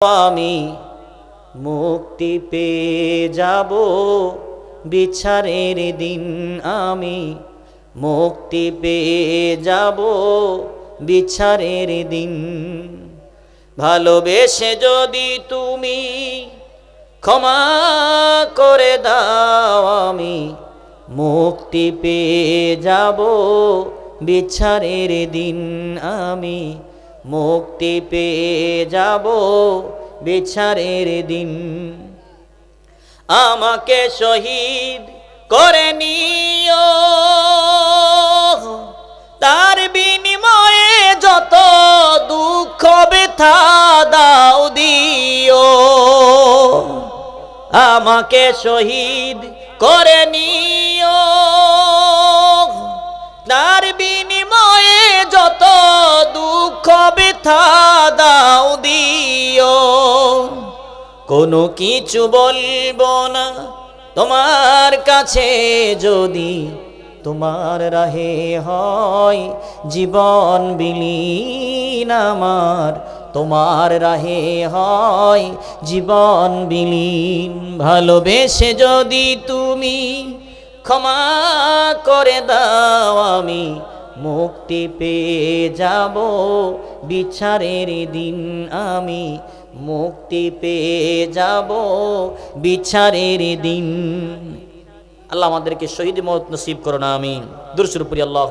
আমি মুক্তি পেয়ে যাব। বিচারের দিন আমি মুক্তি পেয়ে যাব। বিচারের দিন ভালোবেসে যদি তুমি ক্ষমা করে দাও, আমি মুক্তি পেয়ে যাব। বিচারের দিন আমি মুক্তি পেয়ে যাব বিচারের দিন। আমাকে শহীদ করে নিও। তার বিনিময়ে যত দুঃখ ব্যথা দাও দিও। আমাকে শহীদ করে নিও। ব্যথা দাও দিও। কোনো কিছু বলব না তোমার কাছে যদি তোমার রাহে হয় জীবন বিলীন আমার। তোমার রাহে হয় জীবন বিলীন। ভালোবেসে যদি তুমি ক্ষমা করে দাও আমি মুক্তি পেয়ে যাব। বিচারের দিন আমি মুক্তি পেয়ে যাব। বিচারের দিন। আল্লাহ আমাদেরকে শহীদ মত নসিব করো না আমি দুরসুরপুরি আল্লাহ